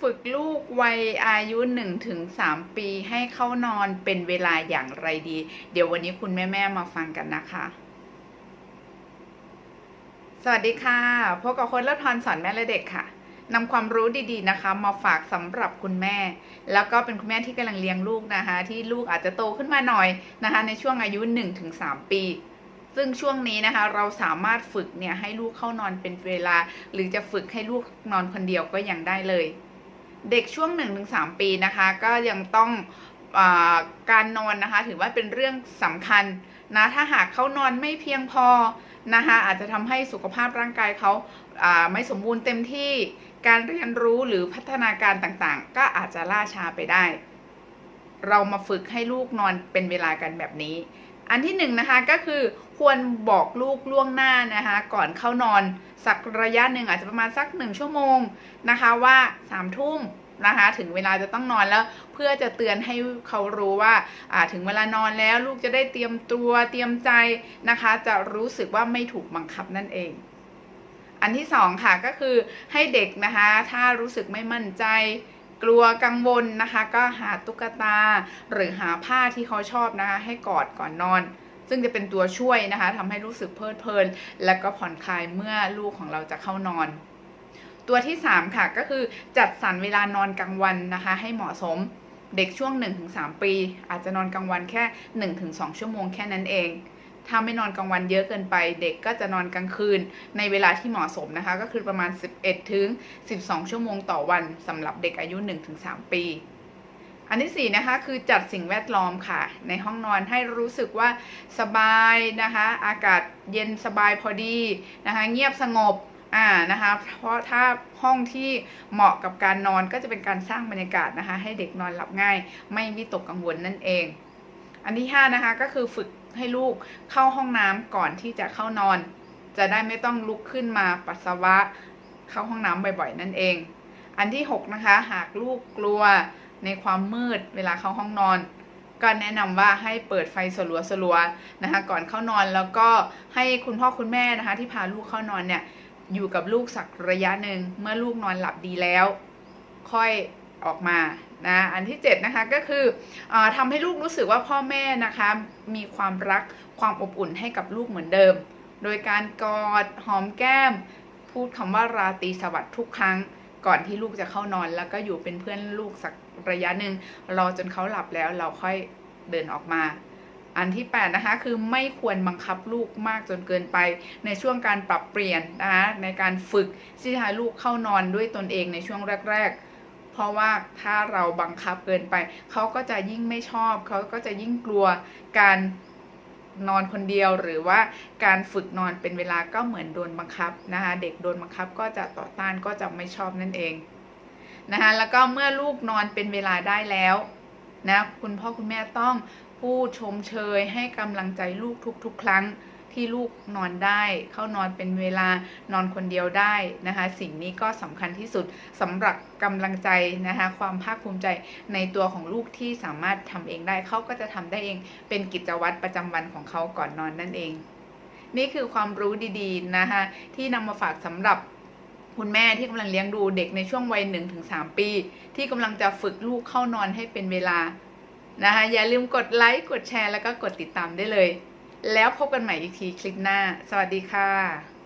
ฝึกลูกวัยอายุ1ถึง3ปีให้เข้านอนเป็นเวลาอย่างไรดี เดี๋ยววันนี้คุณแม่ ๆ มาฟังกันนะคะ สวัสดีค่ะ พบกับคนละทอนสอนแม่และเด็กค่ะนำความรู้ดีๆนะคะ มาฝากสำหรับคุณแม่ แล้วก็เป็นคุณแม่ที่กำลังเลี้ยงลูกนะคะ ที่ลูกอาจจะโตขึ้นมาหน่อยนะคะ ในช่วงอายุ 1-3 ปีซึ่งช่วงนี้นะคะเราสามารถฝึกเนี่ยให้ลูกเข้านอนเป็นเวลา หรือจะฝึกให้ลูกนอนคนเดียวก็ยังได้เลย เด็กช่วง 1-3 ปีนะคะ ก็ยังต้องอการนอนนะคะ ถือว่าเป็นเรื่องสำคัญนะถ้าหากเขานอนไม่เพียงพอนะคะอาจจะทำให้สุขภาพร่างกายเขาไม่สมบูรณ์เต็มที่การเรียนรู้หรือพัฒนาการต่างๆ ก็อาจจะล่าช้าไปได้ เรามาฝึกให้ลูกนอนเป็นเวลากันแบบนี้ อันที่หนึ่งนะคะก็คือควรบอกลูกล่วงหน้านะคะ ก่อนเข้านอนสักระยะหนึ่งอาจจะประมาณสักหนึ่งชั่วโมงนะคะว่าสามทุ่มนะคะถึงเวลาจะต้องนอนแล้วเพื่อจะเตือนให้เขารู้ว่าถึงเวลานอนแล้วลูกจะได้เตรียมตัวเตรียมใจนะคะ จะรู้สึกว่าไม่ถูกบังคับนั่นเอง อันที่สองค่ะก็คือให้เด็กนะคะ ถ้ารู้สึกไม่มั่นใจ กลัวกังวลนะคะก็หาตุ๊กตา หรือหาผ้าที่เขาชอบนะคะให้กอดก่อนนอน ซึ่งจะเป็นตัวช่วยนะคะทำให้รู้สึกเพลิดเพลิน และก็ผ่อนคลายเมื่อลูกของเราจะเข้านอน ตัวที่ 3 ค่ะก็คือจัดสรรเวลานอนกลางวันนะคะให้เหมาะสมเด็กช่วง 1-3 ปี อาจจะนอนกลางวันแค่ 1-2 ชั่วโมงแค่นั้นเอง ถ้าไม่นอนกลางวันเยอะเกินไป เด็กก็จะนอนกลางคืนในเวลาที่เหมาะสมนะคะ ก็คือประมาณ 11 ถึง 12 ชั่วโมงต่อวันสำหรับเด็กอายุ 1-3 ปี อันที่ 4 นะคะ คือจัดสิ่งแวดล้อมค่ะ ในห้องนอนให้รู้สึกว่าสบายนะคะ อากาศเย็นสบายพอดีนะคะ เงียบสงบอ่านะคะเพราะถ้าห้องที่เหมาะกับการนอนก็จะเป็นการสร้างบรรยากาศนะคะ ให้เด็กนอนหลับง่าย ไม่วิตกกังวลนั่นเอง อันที่5นะคะก็คือฝึก ให้ลูกเข้าห้องน้ำก่อนที่จะเข้านอน จะได้ไม่ต้องลุกขึ้นมาปัสสาวะเข้าห้องน้ำบ่อยๆ นั่นเอง อันที่ 6 นะคะ หากลูกกลัวในความมืดเวลาเข้าห้องนอน ก็แนะนำว่าให้เปิดไฟสลัวๆนะคะก่อนเข้านอนแล้วก็ให้คุณพ่อคุณแม่นะคะ ที่พาลูกเข้านอนเนี่ยอยู่กับลูกสักระยะหนึ่งเมื่อลูกนอนหลับดีแล้ว ค่อย ออกมานะอันที่7นะคะก็คืออทำให้ลูกรู้สึกว่าพ่อแม่นะคะมีความรักความอบอุ่นให้กับลูกเหมือนเดิม โดยการกอดหอมแก้ม พูดคำว่าราตรีสวัสดิ์ทุกครั้ง ก่อนที่ลูกจะเข้านอน แล้วก็อยู่เป็นเพื่อนลูกสักระยะหนึ่งรอจนเขาหลับแล้วเราค่อยเดินออกมาอันที่ 8 นะคะ คือไม่ควรบังคับลูกมากจนเกินไป ในช่วงการปรับเปลี่ยนนะคะในการฝึกที่จะให้ลูกเข้านอนด้วยตนเองในช่วงแรก ๆ เพราะว่าถ้าเราบังคับเกินไป เขาก็จะยิ่งไม่ชอบ เขาก็จะยิ่งกลัวการนอนคนเดียวหรือว่าการฝึกนอนเป็นเวลาก็เหมือนโดนบังคับนะคะเด็กโดนบังคับก็จะต่อต้านก็จะไม่ชอบนั่นเองนะคะแล้วก็เมื่อลูกนอนเป็นเวลาได้แล้วนะคุณพ่อคุณแม่ต้องพูดชมเชยให้กำลังใจลูกทุกๆ ครั้ง ที่ลูกนอนได้ เข้านอนเป็นเวลานอนคนเดียวได้นะคะ สิ่งนี้ก็สำคัญที่สุดสำหรับกำลังใจนะคะ ความภาคภูมิใจในตัวของลูกที่สามารถทำเองได้เขาก็จะทำได้เองเป็นกิจวัตรประจำวันของเขาก่อนนอนนั่นเอง นี่คือความรู้ดีๆนะคะที่นำมาฝากสำหรับคุณแม่ที่กำลังเลี้ยงดูเด็กในช่วงวัย1-3ปี ที่กำลังจะฝึกลูกเข้านอนให้เป็นเวลานะคะอย่าลืมกดไลค์กดแชร์แล้วก็กดติดตามได้เลย แล้วพบกันใหม่อีกทีคลิปหน้า สวัสดีค่ะ